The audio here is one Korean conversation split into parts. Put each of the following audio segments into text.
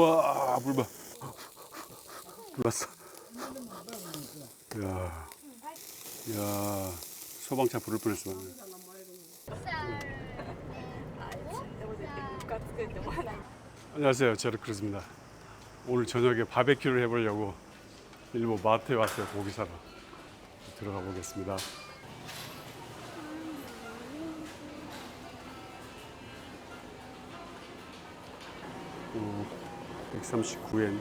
우와 물 봐. 불 났어. 야, 야 소방차 부를 뻔했어. 안녕하세요, 제르크루즈입니다. 오늘 저녁에 바베큐를 해보려고 일본 마트에 왔어요. 고기 사러 들어가 보겠습니다. 오, 139엔,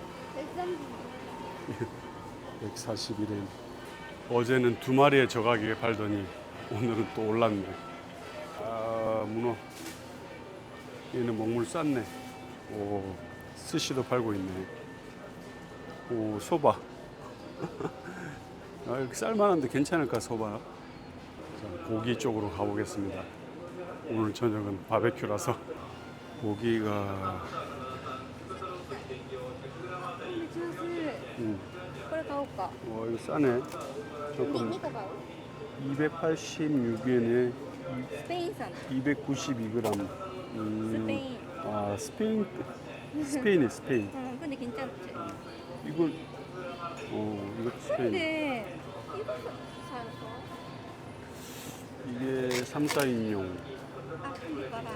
141엔. 어제는 두 마리에 저 가격에 팔더니 오늘은 또 올랐네. 아, 문어. 얘는 먹물 쌌네. 오, 스시도 팔고 있네. 오, 소바. 아, 이렇게 쌀만한데 괜찮을까, 소바? 자, 고기 쪽으로 가보겠습니다. 오늘 저녁은 바베큐라서 고기가 うんこれ買おうか 와 이거 싸네. 2 조금 個買う 286엔에 スペイン産 292g. ス 음, ペイン 아 스페인 스페인이 스페인. うん근데 괜찮지 이걸 어 이거 스페인. 근데 이거 살까? 이게 3, 4인용. 아 근데 봐봐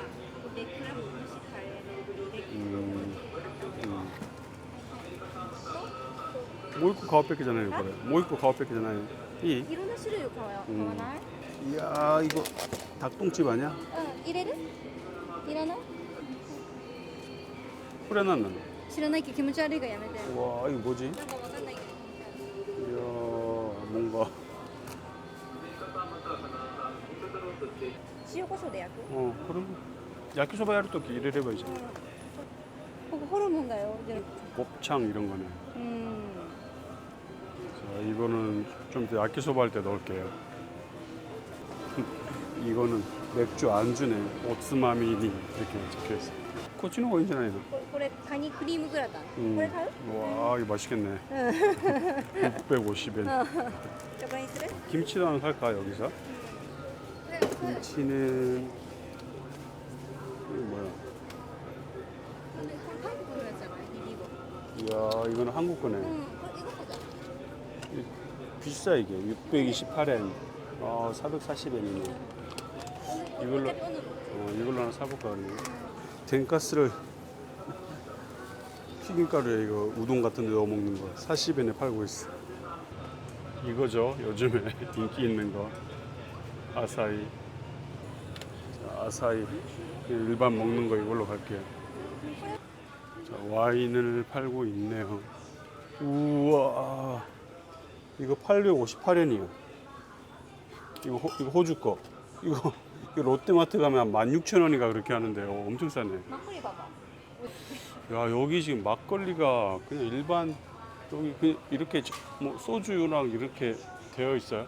100g 58円 음, 음. 모이코 가오백이잖아요, 이거. 모이코 가오백이잖아요. 이. いろんな種類を買わ買わない 이야 이거 닭똥집 아니야? うん入れるいらない 후레나는. 知らないけど気持ち悪いからやめて 와 이거 뭐지? なんかわかんないけど 이야 뭔가 塩コショウで焼く 어 그럼 야키소바 야를 또 일을 해봐야지 ここホルモンだよじゃあ 곱창 이런 거네 うん 자 이거는 좀 이따 야키소바 할 때 넣을게요 이거는 맥주 안주네 오츠마미니 이렇게 적혀있어 코치노 오인지나요 これこれカニクリームグラタン、 음. これ買う 와 이거 맛있겠네 650엔 じゃあこれにする 김치도 하나 살까 여기서? これこれ 김치는 이거 뭐야 これ韓国のやつじゃないビビゴ 이야 이거는 한국 거네 うんこれ이거 거잖아 비싸 이게. 628엔. 아 440엔이네. 이걸로 어, 이걸로 하나 사볼까 그러네. 된가스를 튀김가루에 이거 우동 같은 데 넣어 먹는 거. 40엔에 팔고 있어. 이거죠 요즘에 인기 있는 거. 아사히. 자, 아사히. 그냥 일반 먹는 거 이걸로 갈게요. 자, 와인을 팔고 있네요. 우와 이거 858엔이요. 이거, 호, 이거 호주 거. 이거, 이거 롯데마트 가면 한 16,000원인가 그렇게 하는데 요 엄청 싸네. 막걸리 봐봐 야, 여기 지금 막걸리가 그냥 일반 여기 그냥 이렇게 저- 뭐 소주랑 이렇게 되어 있어요.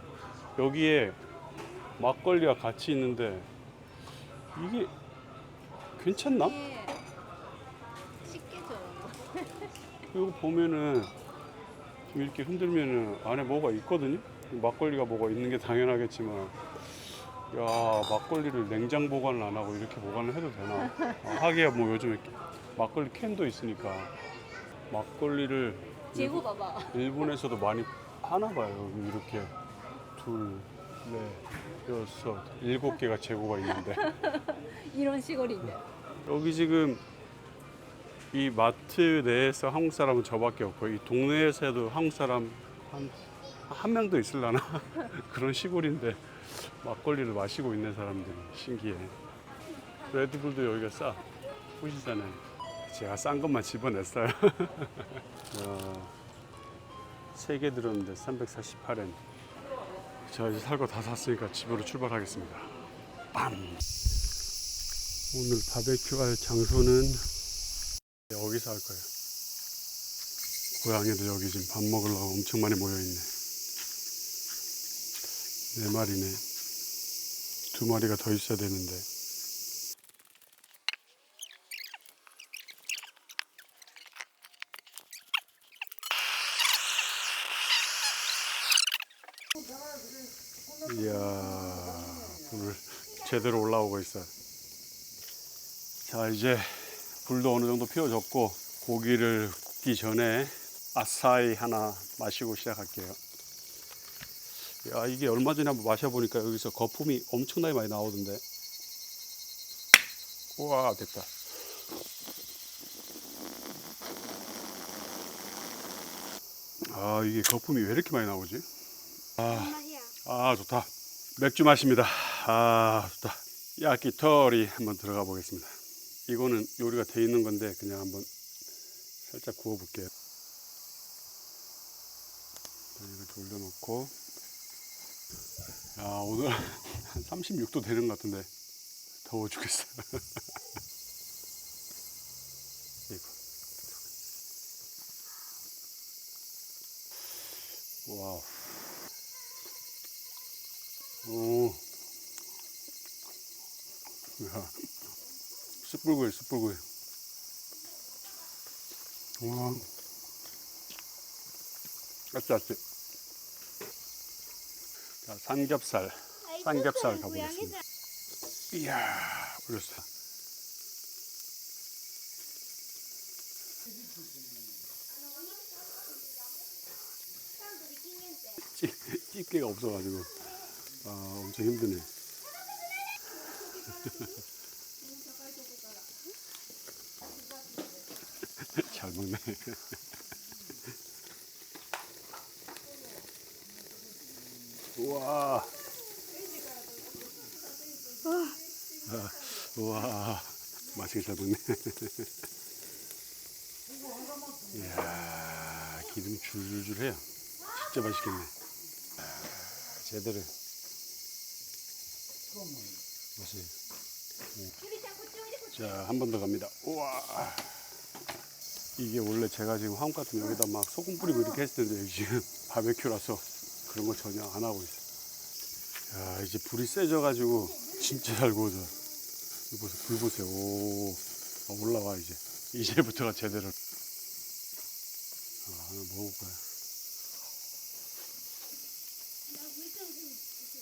여기에 막걸리가 같이 있는데 이게 괜찮나? 예. 쉽게 줘 이거 보면은 이렇게 흔들면은 안에 뭐가 있거든요. 막걸리가 뭐가 있는 게 당연하겠지만, 야 막걸리를 냉장 보관을 안 하고 이렇게 보관을 해도 되나? 아, 하기야 뭐 요즘에 막걸리 캔도 있으니까 막걸리를 재고 봐봐 일본에서도 많이 하나 봐요. 이렇게 둘, 넷, 여섯, 일곱 개가 재고가 있는데. 이런 시골인데 여기 지금 이 마트 내에서 한국 사람은 저밖에 없고 이 동네에서도 한국 사람 한, 한 명도 있을라나? 그런 시골인데 막걸리를 마시고 있는 사람들이 신기해. 레드불도 여기가 싸. 후시잖아 제가 싼 것만 집어냈어요. 세 개 들었는데 348엔. 자 이제 살 거 다 샀으니까 집으로 출발하겠습니다. 빰! 오늘 바베큐 할 장소는 여기서 할 거예요. 고양이도 여기 지금 밥 먹으려고 엄청 많이 모여 있네. 네 마리네. 두 마리가 더 있어야 되는데. 이야, 불을 제대로 올라오고 있어요. 자, 이제 불도 어느 정도 피워졌고 고기를 굽기 전에 아사히 하나 마시고 시작할게요. 야 이게 얼마 전에 한번 마셔보니까 여기서 거품이 엄청나게 많이 나오던데. 우와 됐다. 아 이게 거품이 왜 이렇게 많이 나오지? 맛이야. 아 좋다. 맥주 마십니다. 아 좋다. 야키토리 한번 들어가 보겠습니다. 이거는 요리가 돼 있는 건데 그냥 한번 살짝 구워 볼게요. 이렇게 올려놓고 야 오늘 한 36도 되는 것 같은데 더워 죽겠어. 이거. 와우. 오. 야. 숯불구이, 숯불구이. 와. 아찌, 아찌. 자, 삼겹살. 삼겹살 가보겠습니다. 이야, 올렸어. 찌- 집게가 없어가지고 아 엄청 힘드네. 잘 먹네. 우와. 아, 우와. 맛있게 잘 먹네. 이야, 기름 줄줄줄 해요. 진짜 맛있겠네. 아, 제대로. 맛이. 자, 한 번 더 갑니다. 우와. 이게 원래 제가 지금 한국 같으면 여기다 막 소금 뿌리고 이렇게 했을 텐데 지금 바베큐라서 그런 거 전혀 안 하고 있어요. 야, 이제 불이 세져 가지고 진짜 잘 구워져. 보세요. 불 보세요. 오. 아, 올라와, 이제. 이제부터가 제대로. 아, 하나 먹어볼까요?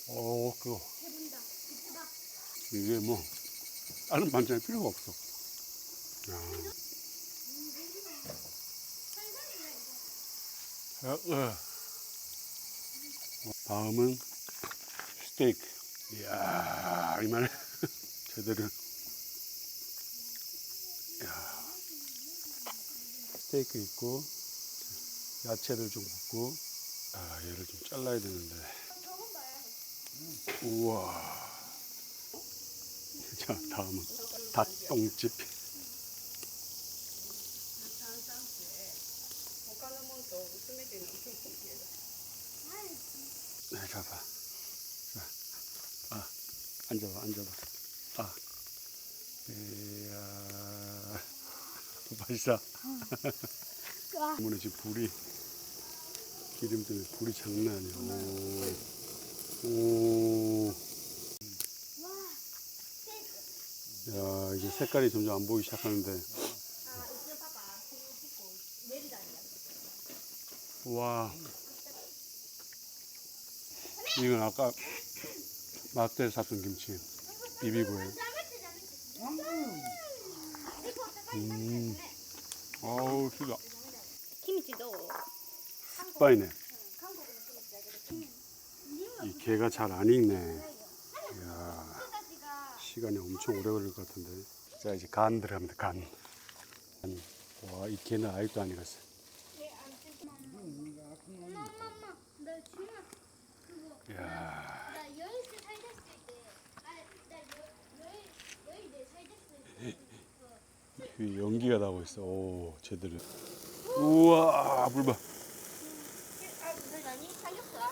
어, 그거. 이게 뭐, 다른 반찬이 필요가 없어. 야. 어, 어. 다음은 스테이크. 이야, 이만해. 제대로. 이야. 스테이크 있고, 야채를 좀 굽고, 아, 얘를 좀 잘라야 되는데. 우와. 자, 다음은 닭똥집. 자, 아, 앉아봐, 앉아봐. 아, 이야, 맛있어. 때문에 지금 불이 기름 때문에 불이 장난 아니야. 오, 오. 야, 이제 색깔이 점점 안 보이기 시작하는데. 와. 이건 아까 마트에 샀던 김치 비비고에. 음. 아우 진짜 김치도. 스파이네. 이 개가 잘 안 익네. 이야 시간이 엄청 오래 걸릴 것 같은데. 자 이제 간 들어갑니다 간와이 개는 아직도 안 익었어요 연기가 나고 있어. 오, 제대로. 우와, 불 봐.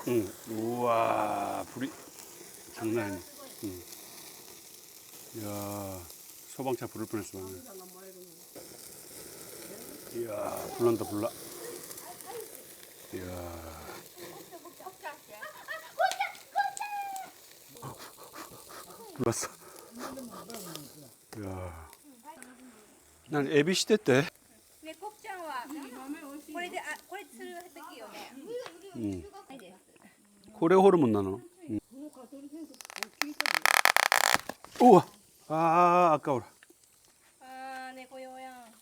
응. 우와, 불이 장난 아니야. 응. 이야, 소방차 부를 뻔했어. 이야, 불난다, 불나. 이야. 들어왔 어. 야. 난 애비 시대 때. 응. 고래 호르몬 나 노. 응. 우 와. 아, 아까워 라.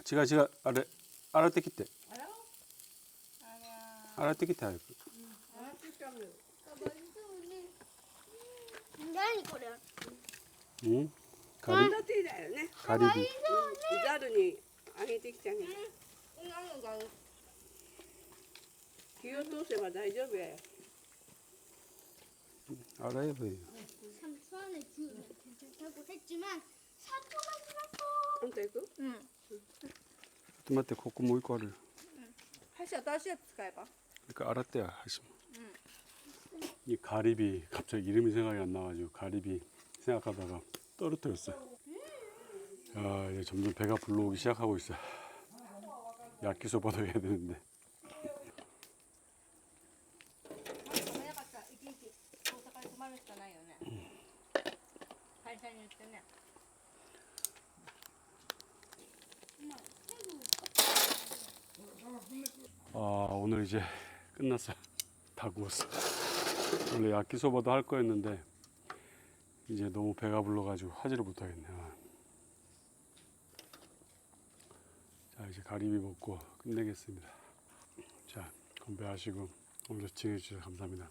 지가 지가 아래 알아떼기 때. 알아떼기 때 알 고. 알아떼기 때 굉장히 거려. 응? 가리, だってだよね。 가리비 ざるにあげてきてあげる。 이거는 火を通せば大丈夫やよ。 알아야 돼 삼촌의 기운은 괜찮다고 했지만 사고가 났어. あんた行く？ 응. ちょっと待ってここもう一個ある 다시新しいやつ使えば 그러니까 알았대요 하시면 이 가리비 갑자기 이름이 생각이 안 나가지고 가리비 생각하다가 떨어뜨렸어요. 아 이제 점점 배가 불러오기 시작하고 있어. 야끼소바도 해야 되는데. 아 오늘 이제 끝났어. 다 구웠어. 원래 야끼소바도 할 거였는데 이제 너무 배가 불러가지고 하지를 못하겠네요. 자 이제 가리비 먹고 끝내겠습니다. 자 건배하시고 오늘 시청해주셔서 감사합니다